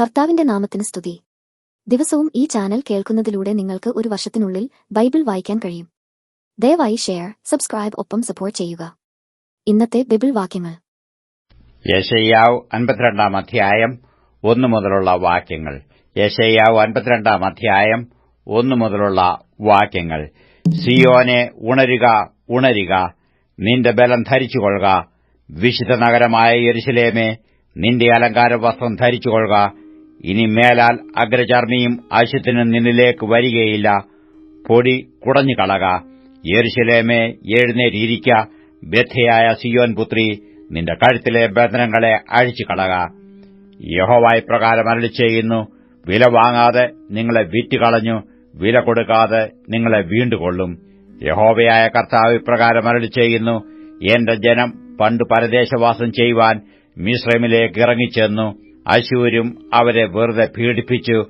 കർത്താവിന്റെ നാമത്തിന് സ്തുതി. ദിവസവും ഈ ചാനൽ കേൾക്കുന്നതിലൂടെ നിങ്ങൾക്ക് ഒരു വർഷത്തിനുള്ളിൽ ബൈബിൾ വായിക്കാൻ കഴിയും. ദയവായി ഷെയർ സബ്സ്ക്രൈബ് ഒപ്പം സപ്പോർട്ട് ചെയ്യുക. ഇന്നത്തെ ബൈബിൾ വാക്യങ്ങൾ. യശയ്യാവ് അൻപത്തിരണ്ടാം അധ്യായം ഒന്നു മുതലുള്ള വാക്യങ്ങൾ. യശയ്യാവ് അൻപത്തിരണ്ടാം അധ്യായം ഒന്നു മുതലുള്ള വാക്യങ്ങൾ. സിയോനെ ഉണരുക ഉണരുക നിന്റെ ബലം ധരിച്ചുകൊള്ളുക. വിശുദ്ധ നഗരമായ യരിശിലേമേ നിന്റെ അലങ്കാര വസ്ത്രം ധരിച്ചുകൊള്ളുക. ഇനി മേലാൽ അഗ്രചർമ്മിയും അശുദ്ധനും നിന്നിലേക്ക് വരികയില്ല. പൊടി കുടഞ്ഞു കളക. യെരുശലേമേ എഴുന്നേറ്റിരിക്ക. ബദ്ധയായ സിയോൻ പുത്രി നിന്റെ കഴുത്തിലെ ബന്ധനങ്ങളെ അഴിച്ചു കളക. യഹോവായി പ്രകാരം അരളി ചെയ്യുന്നു വില വാങ്ങാതെ നിങ്ങളെ വിറ്റുകളഞ്ഞു. വില കൊടുക്കാതെ നിങ്ങളെ വീണ്ടുകൊള്ളും. യഹോവയായ കർത്താവ് ഇപ്രകാരം അരളി ചെയ്യുന്നു എന്റെ ജനം പണ്ട് പരദേശവാസം ചെയ്യുവാൻ മിശ്രമിലേക്ക് ഇറങ്ങിച്ചെന്നു. അശൂരും അവരെ വെറുതെ പീഡിപ്പിച്ചു.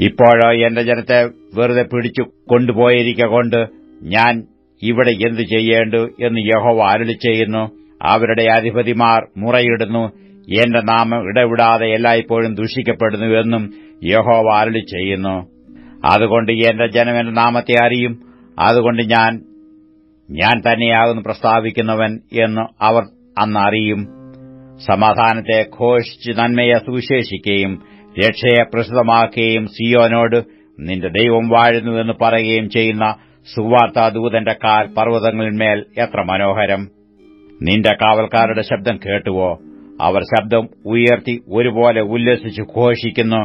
ഇപ്പോഴോ എന്റെ ജനത്തെ വെറുതെ പിടിച്ചു കൊണ്ടുപോയിരിക്ക കൊണ്ട് ഞാൻ ഇവിടെ എന്തു ചെയ്യേണ്ടു എന്ന് യഹോവ അരളി ചെയ്യുന്നു. അവരുടെ അധിപതിമാർ മുറയിടുന്നു. എന്റെ നാമം ഇടവിടാതെ എല്ലായ്പ്പോഴും ദൂഷിക്കപ്പെടുന്നു എന്നും യഹോവ അരളി ചെയ്യുന്നു. അതുകൊണ്ട് എന്റെ ജനം എന്റെ നാമത്തെ അറിയും. അതുകൊണ്ട് ഞാൻ ഞാൻ തന്നെയാകുന്നു പ്രസ്താവിക്കുന്നവൻ എന്ന് അവർ അന്ന് അറിയും. സമാധാനത്തെ ഘോഷിച്ച് നന്മയെ സുവിശേഷിക്കുകയും രക്ഷയെ പ്രസിദ്ധമാക്കുകയും സിയോനോട് നിന്റെ ദൈവം വാഴുന്നുവെന്ന് പറയുകയും ചെയ്യുന്ന സുവാർത്താദൂതന്റെ കാൽ പർവതങ്ങളിന്മേൽ എത്ര മനോഹരം. നിന്റെ കാവൽക്കാരുടെ ശബ്ദം കേട്ടുവോ? അവർ ശബ്ദം ഉയർത്തി ഒരുപോലെ ഉല്ലസിച്ച് ഘോഷിക്കുന്നു.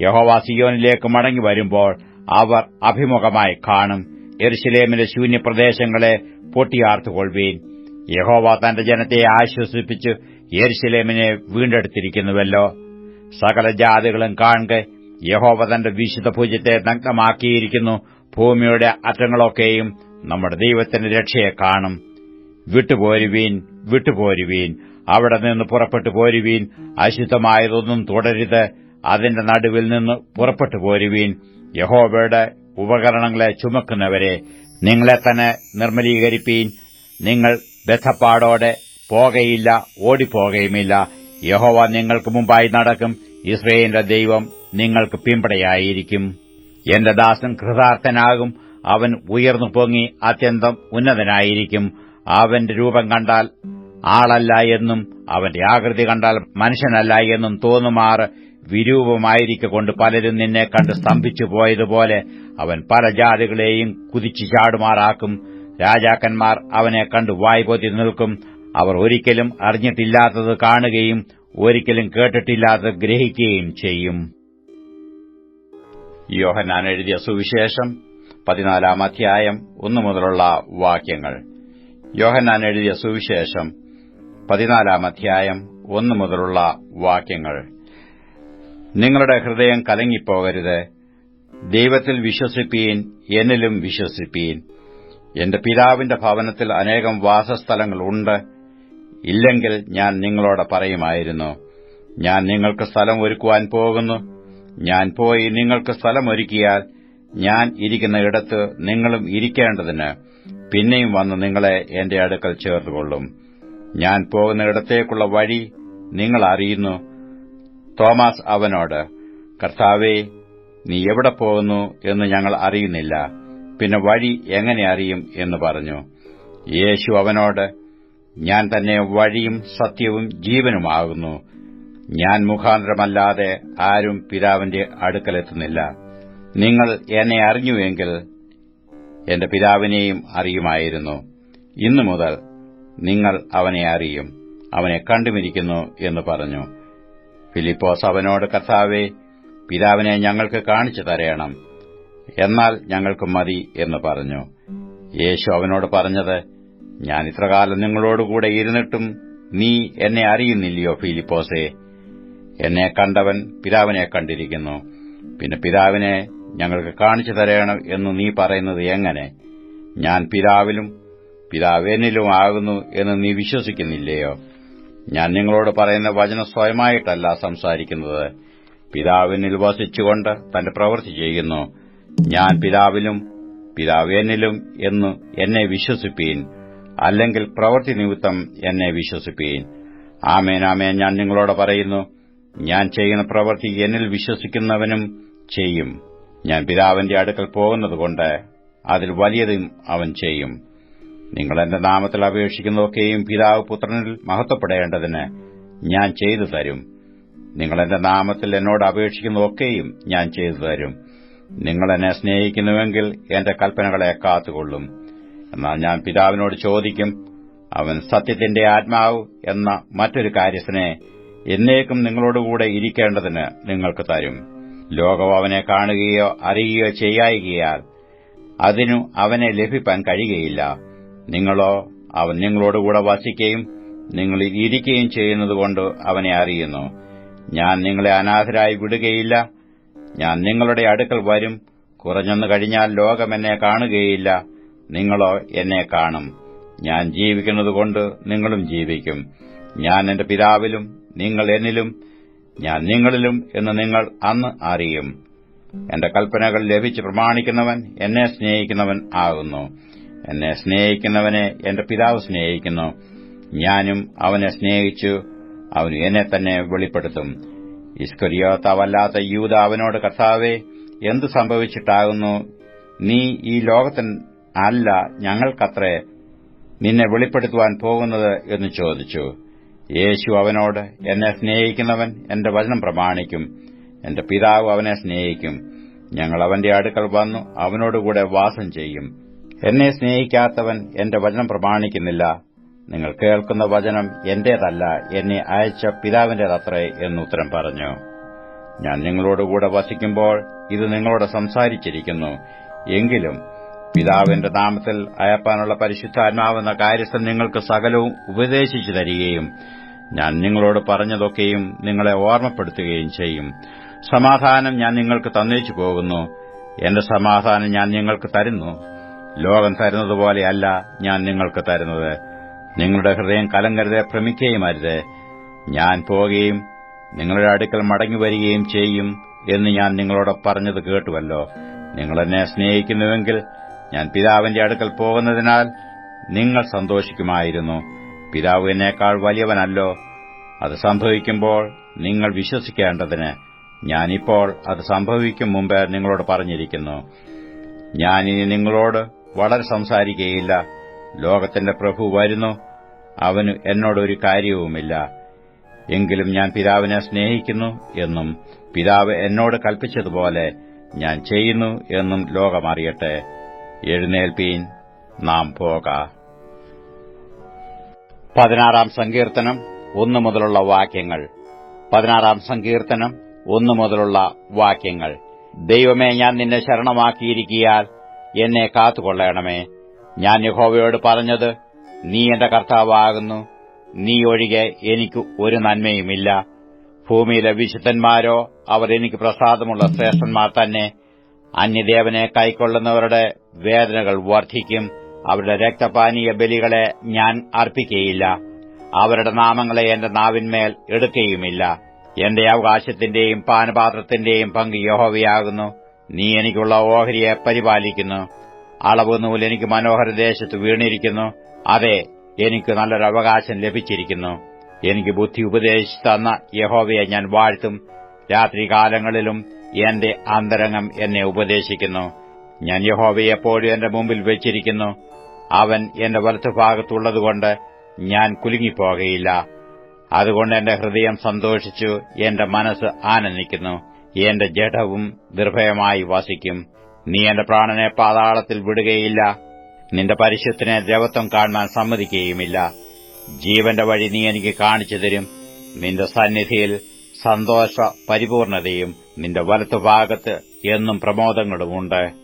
യഹോവ സിയോനിലേക്ക് മടങ്ങി വരുമ്പോൾ അവർ അഭിമുഖമായി കാണും. എരുശലേമിലെ ശൂന്യപ്രദേശങ്ങളെ പൊട്ടിയാർത്തുകൊള്ളുവീൻ യഹോവ തന്റെ ജനത്തെ ആശ്വസിപ്പിച്ച് യെരുശലേമിനെ വീണ്ടെടുത്തിരിക്കുന്നുവല്ലോ. സകല ജാതികളും കാണുക യഹോവ തന്റെ വിശുദ്ധ പൂജ്യത്തെ നഗ്നമാക്കിയിരിക്കുന്നു. ഭൂമിയുടെ അറ്റങ്ങളൊക്കെയും നമ്മുടെ ദൈവത്തിന്റെ രക്ഷയെ കാണും. വിട്ടുപോരുവീൻ വിട്ടുപോരുവീൻ അവിടെ നിന്ന് പുറപ്പെട്ടു പോരുവീൻ അശുദ്ധമായതൊന്നും തുടരുത് അതിന്റെ നടുവിൽ നിന്ന് പുറപ്പെട്ടു പോരുവീൻ. യഹോവയുടെ ഉപകരണങ്ങളെ ചുമക്കുന്നവരെ നിങ്ങളെ തന്നെ നിർമ്മലീകരിപ്പീൻ. നിങ്ങൾ ബദ്ധപ്പാടോടെ പോകയില്ല ഓടിപ്പോകയുമില്ല. യഹോവ നിങ്ങൾക്ക് മുമ്പായി നടക്കും. ഇസ്രയേലിന്റെ ദൈവം നിങ്ങൾക്ക് പിമ്പടയായിരിക്കും എന്റെ ദാസൻ കൃതാർത്ഥനാകും. അവൻ ഉയർന്നു പൊങ്ങി അത്യന്തം ഉന്നതനായിരിക്കും. അവന്റെ രൂപം കണ്ടാൽ ആളല്ല എന്നും അവന്റെ ആകൃതി കണ്ടാൽ മനുഷ്യനല്ല എന്നും തോന്നുമാറ് വിരൂപമായിരിക്കൊണ്ട് പലരും നിന്നെ കണ്ട് സ്തംഭിച്ചു പോയതുപോലെ അവൻ പല ജാതികളെയും കുതിച്ചു ചാടുമാറാക്കും. രാജാക്കന്മാർ അവനെ കണ്ട് വായ്പൊതി നിൽക്കും. അവർ ഒരിക്കലും അറിഞ്ഞിട്ടില്ലാത്തത് കാണുകയും ഒരിക്കലും കേട്ടിട്ടില്ലാത്തത് ഗ്രഹിക്കുകയും ചെയ്യും. യോഹനാൻ എഴുതിയ സുവിശേഷം പതിനാലാം അധ്യായം ഒന്നു മുതലുള്ള വാക്യങ്ങൾ. യോഹനാൻ എഴുതിയ സുവിശേഷം പതിനാലാം അധ്യായം ഒന്നു മുതലുള്ള വാക്യങ്ങൾ. നിങ്ങളുടെ ഹൃദയം കലങ്ങിപ്പോകരുത്. ദൈവത്തിൽ വിശ്വസിപ്പീൻ എന്നിലും വിശ്വസിപ്പീൻ. എന്റെ പിതാവിന്റെ ഭവനത്തിൽ അനേകം വാസസ്ഥലങ്ങളുണ്ട്. ഇല്ലെങ്കിൽ ഞാൻ നിങ്ങളോട് പറയുമായിരുന്നു ഞാൻ നിങ്ങൾക്ക് സ്ഥലം ഒരുക്കുവാൻ പോകുന്നു. ഞാൻ പോയി നിങ്ങൾക്ക് സ്ഥലം ഒരുക്കിയാൽ ഞാൻ ഇരിക്കുന്ന ഇടത്ത് നിങ്ങളും ഇരിക്കേണ്ടതിന് പിന്നെയും വന്ന് നിങ്ങളെ എന്റെ അടുക്കൽ ചേർത്തുകൊള്ളും. ഞാൻ പോകുന്ന ഇടത്തേക്കുള്ള വഴി നിങ്ങൾ അറിയുന്നു. തോമസ് അവനോട് കർത്താവേ നീ എവിടെ പോകുന്നു എന്ന് ഞങ്ങൾ അറിയുന്നില്ല. പിന്നെ വഴി എങ്ങനെ അറിയും? എന്ന് പറഞ്ഞു. യേശു അവനോട് ഞാൻ തന്നെ വഴിയും സത്യവും ജീവനുമാകുന്നു. ഞാൻ മുഖാന്തരമല്ലാതെ ആരും പിതാവിന്റെ അടുക്കലെത്തുന്നില്ല. നിങ്ങൾ എന്നെ അറിഞ്ഞുവെങ്കിൽ എന്റെ പിതാവിനെയും അറിയുമായിരുന്നു. ഇന്നു മുതൽ നിങ്ങൾ അവനെ അറിയും. അവനെ കണ്ടുമിരിക്കുന്നു എന്ന് പറഞ്ഞു. ഫിലിപ്പോസ് അവനോട് കർത്താവെ പിതാവിനെ ഞങ്ങൾക്ക് കാണിച്ചു തരയണം എന്നാൽ ഞങ്ങൾക്ക് മതി എന്ന് പറഞ്ഞു. യേശു അവനോട് പറഞ്ഞത് ഞാൻ ഇത്രകാലം നിങ്ങളോടുകൂടെ ഇരുന്നിട്ടും നീ എന്നെ അറിയുന്നില്ലയോ ഫിലിപ്പോസേ. എന്നെ കണ്ടവൻ പിതാവിനെ കണ്ടിരിക്കുന്നു. പിന്നെ പിതാവിനെ ഞങ്ങൾക്ക് കാണിച്ചു തരയണം എന്ന് നീ പറയുന്നത് എങ്ങനെ? ഞാൻ പിതാവിലും പിതാവേനിലും എന്നിലുമാകുന്നു എന്ന് നീ വിശ്വസിക്കുന്നില്ലയോ? ഞാൻ നിങ്ങളോട് പറയുന്ന വചനം സ്വയമായിട്ടല്ല സംസാരിക്കുന്നത്. പിതാവിനിൽ വസിച്ചുകൊണ്ട് തന്റെ പ്രവൃത്തി ചെയ്യുന്നു. ഞാൻ പിതാവിലും പിതാവേനിലും എന്ന് എന്നെ വിശ്വസിപ്പീൻ. അല്ലെങ്കിൽ പ്രവൃത്തി നിമിത്തം എന്നെ വിശ്വസിപ്പീൻ ആമേൻ ആമേൻ. ഞാൻ നിങ്ങളോട് പറയുന്നു ഞാൻ ചെയ്യുന്ന പ്രവൃത്തി എന്നിൽ വിശ്വസിക്കുന്നവനും ചെയ്യും. ഞാൻ പിതാവിന്റെ അടുക്കൽ പോകുന്നതുകൊണ്ട് അതിൽ വലിയതും അവൻ ചെയ്യും. നിങ്ങൾ എന്റെ നാമത്തിൽ അപേക്ഷിക്കുന്നതൊക്കെയും പിതാവ് പുത്രനിൽ മഹത്വപ്പെടേണ്ടതിന് ഞാൻ ചെയ്തു തരും. നിങ്ങൾ എന്റെ നാമത്തിൽ എന്നോട് അപേക്ഷിക്കുന്നതൊക്കെയും ഞാൻ ചെയ്തു തരും. നിങ്ങൾ എന്നെ സ്നേഹിക്കുന്നുവെങ്കിൽ എന്റെ കൽപ്പനകളെ കാത്തുകൊള്ളും. എന്നാൽ ഞാൻ പിതാവിനോട് ചോദിക്കും അവൻ സത്യത്തിന്റെ ആത്മാവ് എന്ന മറ്റൊരു കാര്യസ്ഥനെ എന്നേക്കും നിങ്ങളോടുകൂടെ ഇരിക്കേണ്ടതിന് നിങ്ങൾക്ക് തരും. ലോകം അവനെ കാണുകയോ അറിയുകയോ ചെയ്യായികയാൽ അതിനു അവനെ ലഭിപ്പാൻ കഴിയുകയില്ല. നിങ്ങളോ അവൻ നിങ്ങളോടുകൂടെ വസിക്കുകയും നിങ്ങൾ ഇരിക്കുകയും ചെയ്യുന്നതുകൊണ്ട് അവനെ അറിയുന്നു. ഞാൻ നിങ്ങളെ അനാഥരായി വിടുകയില്ല. ഞാൻ നിങ്ങളുടെ അടുക്കൽ വരും. കുറഞ്ഞെന്ന് കഴിഞ്ഞാൽ ലോകം എന്നെ കാണുകയില്ല. നിങ്ങളോ എന്നെ കാണും. ഞാൻ ജീവിക്കുന്നതുകൊണ്ട് നിങ്ങളും ജീവിക്കും. ഞാൻ എന്റെ പിതാവിലും നിങ്ങൾ എന്നിലും ഞാൻ നിങ്ങളിലും എന്ന് നിങ്ങൾ അന്ന് അറിയും. എന്റെ കൽപ്പനകൾ ലഭിച്ച് പ്രമാണിക്കുന്നവൻ എന്നെ സ്നേഹിക്കുന്നവൻ ആകുന്നു. എന്നെ സ്നേഹിക്കുന്നവനെ എന്റെ പിതാവ് സ്നേഹിക്കുന്നു. ഞാനും അവനെ സ്നേഹിച്ചു അവൻ എന്നെ തന്നെ വെളിപ്പെടുത്തും. ഇസ്കരിയോത്താവല്ലാത്ത യൂത അവനോട് കർത്താവെ എന്തു സംഭവിച്ചിട്ടാകുന്നു? നീ ഈ ലോകത്തിൽ അല്ല ഞങ്ങൾക്കത്രേ. നിന്നെ വെളിപ്പെടുത്തുവാൻ പോകുന്നത് എന്ന് ചോദിച്ചു. യേശു അവനോട് എന്നെ സ്നേഹിക്കുന്നവൻ എന്റെ വചനം പ്രമാണിക്കും. എന്റെ പിതാവ് അവനെ സ്നേഹിക്കും. ഞങ്ങൾ അവന്റെ അടുക്കൽ വന്നു അവനോടുകൂടെ വാസം ചെയ്യും. എന്നെ സ്നേഹിക്കാത്തവൻ എന്റെ വചനം പ്രമാണിക്കുന്നില്ല. നിങ്ങൾ കേൾക്കുന്ന വചനം എന്റേതല്ല എന്നെ അയച്ച പിതാവിന്റേതത്രേ എന്നുത്തരം പറഞ്ഞു. ഞാൻ നിങ്ങളോടുകൂടെ വസിക്കുമ്പോൾ ഇത് നിങ്ങളോട് സംസാരിച്ചിരിക്കുന്നു. എങ്കിലും പിതാവിന്റെ നാമത്തിൽ അയപ്പാനുള്ള പരിശുദ്ധാത്മാവെന്ന കാര്യസ്ഥൻ നിങ്ങൾക്ക് സകലവും ഉപദേശിച്ചു തരികയും ഞാൻ നിങ്ങളോട് പറഞ്ഞതൊക്കെയും നിങ്ങളെ ഓർമ്മപ്പെടുത്തുകയും ചെയ്യും. സമാധാനം ഞാൻ നിങ്ങൾക്ക് തന്നേച്ചു പോകുന്നു. എന്റെ സമാധാനം ഞാൻ നിങ്ങൾക്ക് തരുന്നു. ലോകം തരുന്നതുപോലെയല്ല ഞാൻ നിങ്ങൾക്ക് തരുന്നത്. നിങ്ങളുടെ ഹൃദയം കലങ്കരുതെ ഭ്രമിക്കുകയും അരുത്. ഞാൻ പോകുകയും നിങ്ങളുടെ അടുക്കൽ മടങ്ങി വരികയും ചെയ്യും എന്ന് ഞാൻ നിങ്ങളോട് പറഞ്ഞത് കേട്ടുവല്ലോ. നിങ്ങളെന്നെ സ്നേഹിക്കുന്നുവെങ്കിൽ ഞാൻ പിതാവിന്റെ അടുക്കൽ പോകുന്നതിനാൽ നിങ്ങൾ സന്തോഷിക്കുമായിരുന്നു. പിതാവ് എന്നേക്കാൾ വലിയവനല്ലോ. അത് സംഭവിക്കുമ്പോൾ നിങ്ങൾ വിശ്വസിക്കേണ്ടതിന് ഞാനിപ്പോൾ അത് സംഭവിക്കും മുമ്പ് നിങ്ങളോട് പറഞ്ഞിരിക്കുന്നു. ഞാനിനി നിങ്ങളോട് വളരെ സംസാരിക്കുകയില്ല. ലോകത്തിന്റെ പ്രഭു വരുന്നു. അവന് എന്നോടൊരു കാര്യവുമില്ല. എങ്കിലും ഞാൻ പിതാവിനെ സ്നേഹിക്കുന്നു എന്നും പിതാവ് എന്നോട് കൽപ്പിച്ചതുപോലെ ഞാൻ ചെയ്യുന്നു എന്നും ലോകമറിയട്ടെ എഴുന്നേൽപ്പീൻ നാം പോക. പതിനാറാം സങ്കീർത്തനം ഒന്നു മുതലുള്ള വാക്യങ്ങൾ. പതിനാറാം സങ്കീർത്തനം ഒന്നു മുതലുള്ള വാക്യങ്ങൾ. ദൈവമേ ഞാൻ നിന്നെ ശരണമാക്കിയിരിക്കിയാൽ എന്നെ കാത്തുകൊള്ളണമേ. ഞാൻ യഹോവയോട് പറഞ്ഞത് നീ എന്റെ കർത്താവാകുന്നു. നീ ഒഴികെ എനിക്ക് ഒരു നന്മയുമില്ല. ഭൂമിയിലെ വിശുദ്ധന്മാരോ അവർ എനിക്ക് പ്രസാദമുള്ള ശ്രേഷ്ഠന്മാർ തന്നെ. അന്യദേവനെ കൈക്കൊള്ളുന്നവരുടെ വേദനകൾ വർദ്ധിക്കും അവരുടെ രക്തപാനീയ ബലികളെ ഞാൻ അർപ്പിക്കുകയില്ല അവരുടെ നാമങ്ങളെ എന്റെ നാവിന്മേൽ എടുക്കുകയുമില്ല എന്റെ അവകാശത്തിന്റെയും പാനപാത്രത്തിന്റെയും പങ്ക് യഹോവയാകുന്നു. നീ എനിക്കുള്ള ഓഹരിയെ പരിപാലിക്കുന്നു. അളവ് നൂൽ എനിക്ക് മനോഹര ദേശത്ത് വീണിരിക്കുന്നു. അതെ എനിക്ക് നല്ലൊരു അവകാശം ലഭിച്ചിരിക്കുന്നു. എനിക്ക് ബുദ്ധി ഉപദേശിച്ചു തന്ന യഹോവയെ ഞാൻ വാഴ്ത്തും. രാത്രികാലങ്ങളിലും എന്റെ അന്തരംഗം എന്നെ ഉപദേശിക്കുന്നു. ഞാൻ യഹോവയെ എപ്പോഴും എന്റെ മുമ്പിൽ വെച്ചിരിക്കുന്നു. അവൻ എന്റെ വലത്തുഭാഗത്തുള്ളതുകൊണ്ട് ഞാൻ കുലുങ്ങിപ്പോകയില്ല. അതുകൊണ്ട് എന്റെ ഹൃദയം സന്തോഷിച്ചു എന്റെ മനസ്സ് ആനന്ദിക്കുന്നു. എന്റെ ജഡവും നിർഭയമായി വസിക്കും. നീ എന്റെ പ്രാണനെ പാതാളത്തിൽ വിടുകയില്ല. നിന്റെ പരിശുദ്ധനെ ദേവത്വം കാണുവാൻ സമ്മതിക്കുകയുമില്ല. ജീവന്റെ വഴി നീ എനിക്ക് കാണിച്ചു തരും. നിന്റെ സന്നിധിയിൽ സന്തോഷ പരിപൂർണതയും നിന്റെ വലത്തുഭാഗത്ത് എന്നും പ്രമോദങ്ങളുമുണ്ട്.